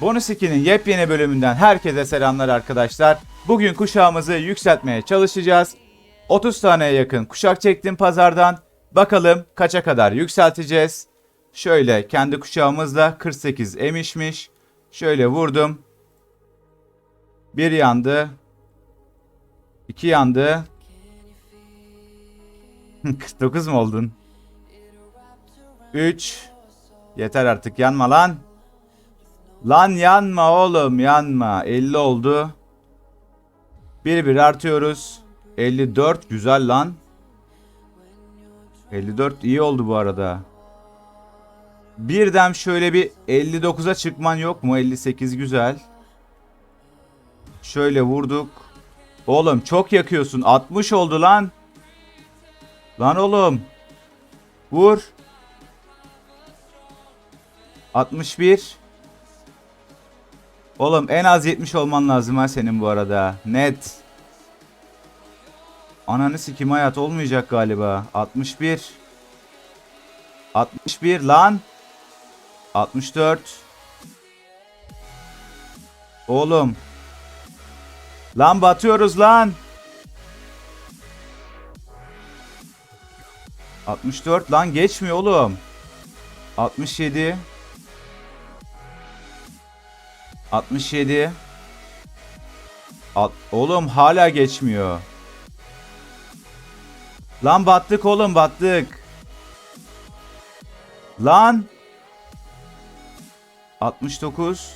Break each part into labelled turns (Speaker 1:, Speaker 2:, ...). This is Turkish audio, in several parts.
Speaker 1: Bonus 2'nin yepyeni bölümünden herkese selamlar arkadaşlar. Bugün kuşağımızı yükseltmeye çalışacağız. 30 taneye yakın kuşak çektim pazardan. Bakalım kaça kadar yükselteceğiz. Şöyle kendi kuşağımızda 48 emişmiş. Şöyle vurdum. Bir yandı. iki yandı. 49 mu oldun? 3 Yeter artık yanma lan. Lan yanma oğlum yanma. 50 oldu. Bir bir artıyoruz. 54 güzel lan. 54 iyi oldu bu arada. Birden şöyle bir 59'a çıkman yok mu? 58 güzel. Şöyle vurduk. Oğlum çok yakıyorsun. 60 oldu lan. Lan oğlum. Vur. 61. Oğlum en az 70 olman lazım ha senin bu arada. Net. Ananı sikim hayat olmayacak galiba. 61. 61 lan. 64. Oğlum. Lan batıyoruz lan. 64 lan geçmiyor oğlum. 67 67 At oğlum hala geçmiyor. Lan battık oğlum battık. Lan 69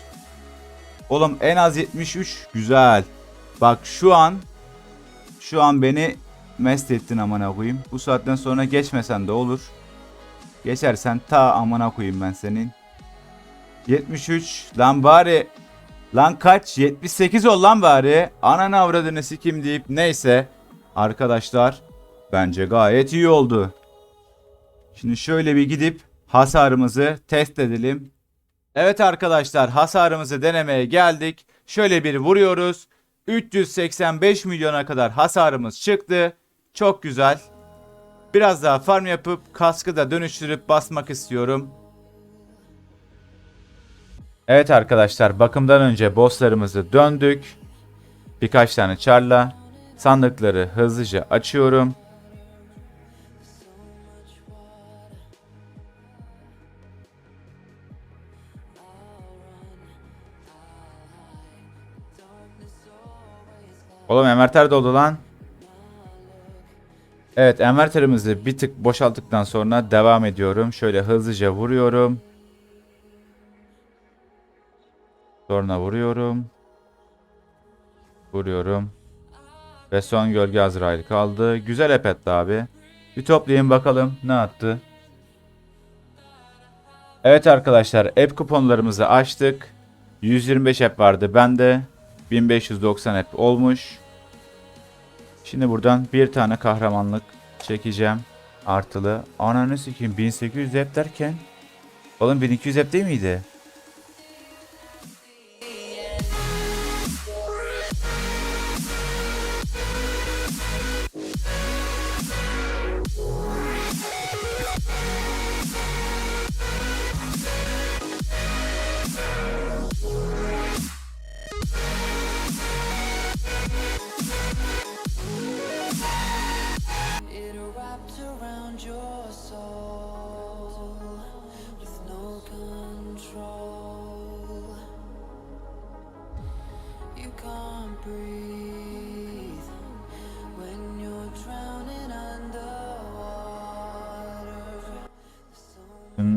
Speaker 1: Oğlum en az 73 güzel. Bak şu an şu an beni mest ettin amına koyayım. Bu saatten sonra geçmesen de olur. Geçersen ta amına koyayım ben senin. 73 lan bari lan kaç 78 ol lan bari ananı avradını sikim deyip neyse arkadaşlar bence gayet iyi oldu. Şimdi şöyle bir gidip hasarımızı test edelim. Evet arkadaşlar hasarımızı denemeye geldik. Şöyle bir vuruyoruz. 385 milyona kadar hasarımız çıktı. Çok güzel. Biraz daha farm yapıp kaskı da dönüştürüp basmak istiyorum. Evet arkadaşlar bakımdan önce bosslarımızı döndük. Birkaç tane çarla. Sandıkları hızlıca açıyorum. Oğlum enverter doldu lan. Evet enverterimizi bir tık boşalttıktan sonra devam ediyorum. Şöyle hızlıca vuruyorum. Sonra vuruyorum. Vuruyorum. Ve son gölge Azrail kaldı. Güzel epetti abi. Bir toplayayım bakalım ne attı. Evet arkadaşlar app kuponlarımızı açtık. 125 app vardı bende. 1590 app olmuş. Şimdi buradan bir tane kahramanlık çekeceğim. Artılı. Ananı sikeyim 1800 app derken. Oğlum 1200 app değil miydi?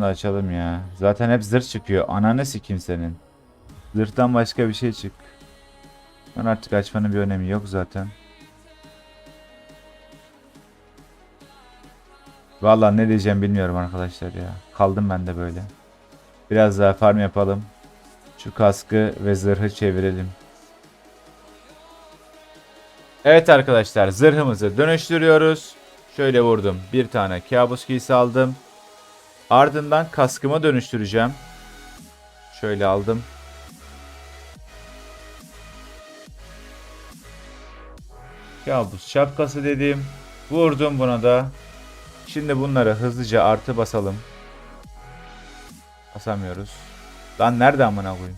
Speaker 1: Da açalım ya. Zaten hep zırh çıkıyor. Ananı sikim senin. Zırhtan başka bir şey çık. Ben artık açmanın bir önemi yok zaten. Vallahi ne diyeceğim bilmiyorum arkadaşlar ya. Kaldım ben de böyle. Biraz daha farm yapalım. Şu kaskı ve zırhı çevirelim. Evet arkadaşlar zırhımızı dönüştürüyoruz. Şöyle vurdum. Bir tane kabus giysi aldım. Ardından kaskıma dönüştüreceğim. Şöyle aldım. Kabus şapkası dedim. Vurdum buna da. Şimdi bunları hızlıca artı basalım. Basamıyoruz. Lan nerede amına koyayım?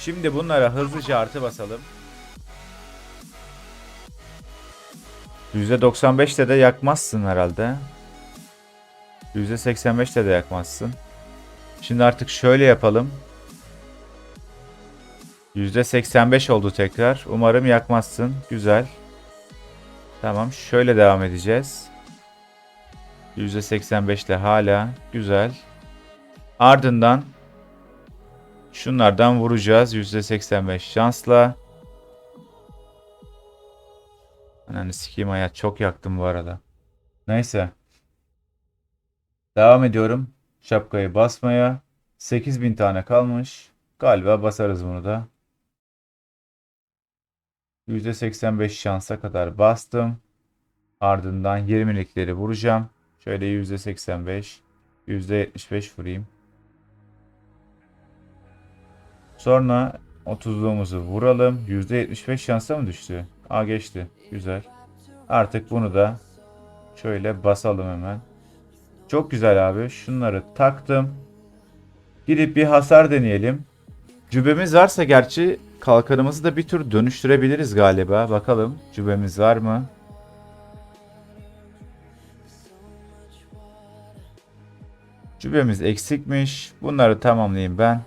Speaker 1: Şimdi bunlara hızlıca artı basalım. %95'te de yakmazsın herhalde. %85'te de yakmazsın. Şimdi artık şöyle yapalım. %85 oldu tekrar. Umarım yakmazsın. Güzel. Tamam şöyle devam edeceğiz. %85 ile hala. Güzel. Ardından şunlardan vuracağız. %85 şansla. Ananı sikeyim hayat. Çok yaktım bu arada. Neyse. Devam ediyorum. Şapkayı basmaya. 8000 tane kalmış. Galiba basarız bunu da. %85 şansa kadar bastım. Ardından 20'likleri vuracağım. Şöyle %85, %75 vurayım. Sonra 30'luğumuzu vuralım. %75 şansa mı düştü? Aa geçti. Güzel. Artık bunu da şöyle basalım hemen. Çok güzel abi. Şunları taktım. Gidip bir hasar deneyelim. Cübemiz varsa gerçi kalkanımızı da bir tür dönüştürebiliriz galiba. Bakalım cübemiz var mı? Cübemiz eksikmiş. Bunları tamamlayayım ben.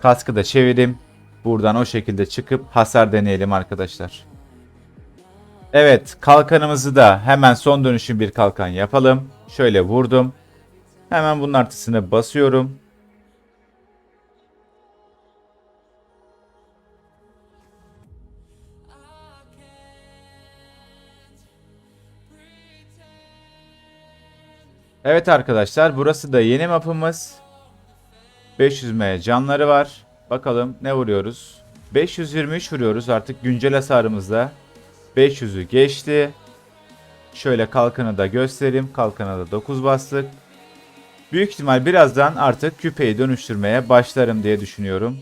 Speaker 1: Kaskı da çevireyim. Buradan o şekilde çıkıp hasar deneyelim arkadaşlar. Evet kalkanımızı da hemen son dönüşüm bir kalkan yapalım. Şöyle vurdum. Hemen bunun artısını basıyorum. Evet arkadaşlar burası da yeni mapımız. 500M canları var. Bakalım ne vuruyoruz. 523 vuruyoruz artık güncel hasarımızda. 500'ü geçti. Şöyle kalkanı da göstereyim. Kalkana da 9 bastık. Büyük ihtimal birazdan artık küpeyi dönüştürmeye başlarım diye düşünüyorum.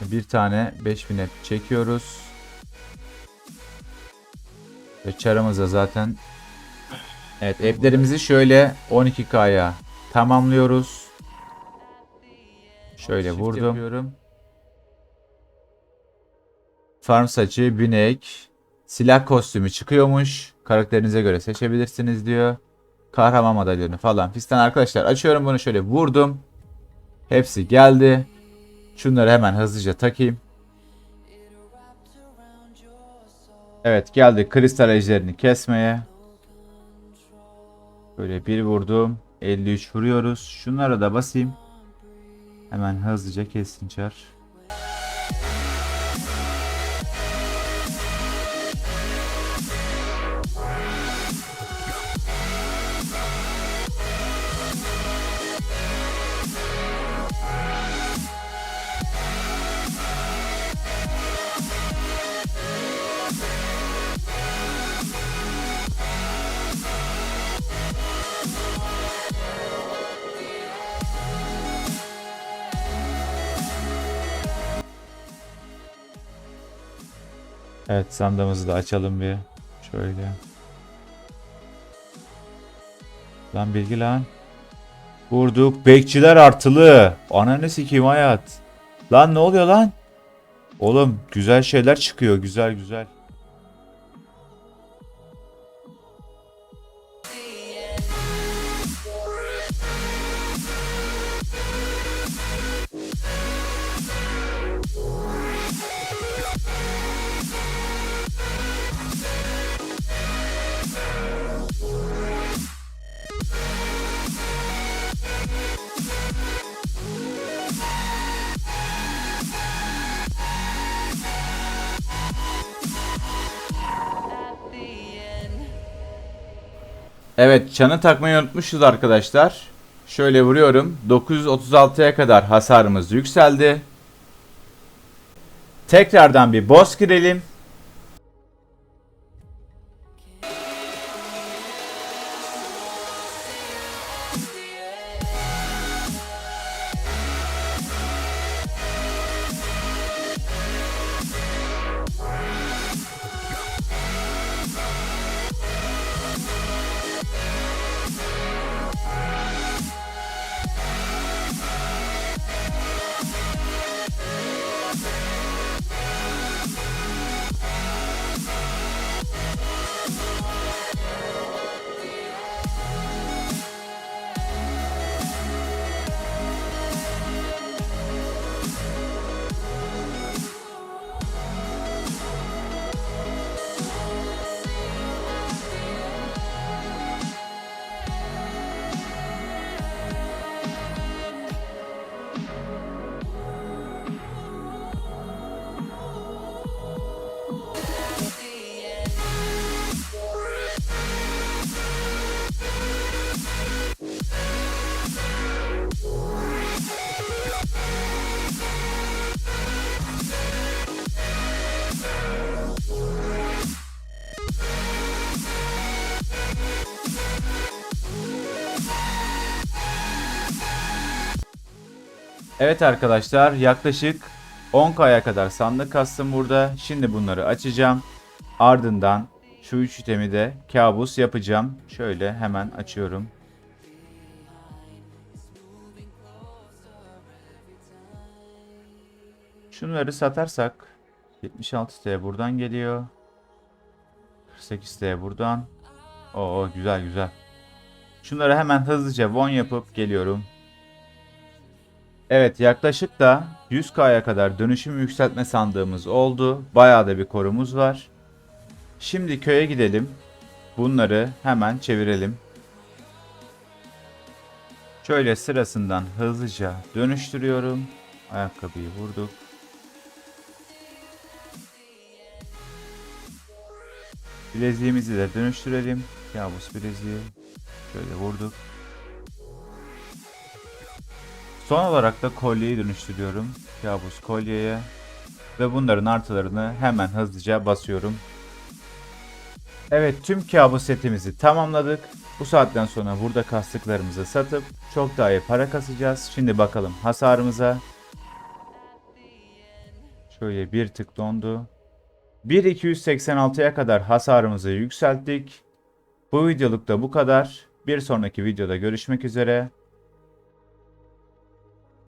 Speaker 1: Bir tane 5000 hep çekiyoruz. Ve çarımızda zaten Evet app'lerimizi şöyle 12K'ya tamamlıyoruz. Şöyle vurdum. Yapıyorum. Farm saçı, binek, silah kostümü çıkıyormuş. Karakterinize göre seçebilirsiniz diyor. Kahraman madalyonu falan fistan arkadaşlar. Açıyorum bunu şöyle vurdum. Hepsi geldi. Şunları hemen hızlıca takayım. Evet geldi kristal ejderini kesmeye. Böyle bir vurdum. 53 vuruyoruz. Şunlara da basayım. Hemen hızlıca kessin çar. Evet sandığımızı da açalım bir. Şöyle. Lan bilgi lan. Vurduk. Bekçiler artılı. Ananı sikeyim hayat. Lan ne oluyor lan? Oğlum güzel şeyler çıkıyor. Güzel güzel. Evet çanı takmayı unutmuşuz arkadaşlar. Şöyle vuruyorum. 936'ya kadar hasarımız yükseldi. Tekrardan bir boss girelim. Evet arkadaşlar yaklaşık 10k'ya kadar sandık kastım burada. Şimdi bunları açacağım. Ardından şu üç itemi de kabus yapacağım. Şöyle hemen açıyorum. Şunları satarsak 76T buradan geliyor. 48T buradan. Oo güzel güzel. Şunları hemen hızlıca won yapıp geliyorum. Evet yaklaşık da 100K'ya kadar dönüşüm yükseltme sandığımız oldu. Bayağı da bir korumuz var. Şimdi köye gidelim. Bunları hemen çevirelim. Şöyle sırasından hızlıca dönüştürüyorum. Ayakkabıyı vurduk. Bileziğimizi de dönüştürelim. Kabus bileziği. Şöyle vurduk. Son olarak da kolyeyi dönüştürüyorum. Kabus kolyeye. Ve bunların artılarını hemen hızlıca basıyorum. Evet tüm kabus setimizi tamamladık. Bu saatten sonra burada kastıklarımızı satıp çok daha iyi para kasacağız. Şimdi bakalım hasarımıza. Şöyle bir tık dondu. 1.286'ya kadar hasarımızı yükselttik. Bu videoluk da bu kadar. Bir sonraki videoda görüşmek üzere.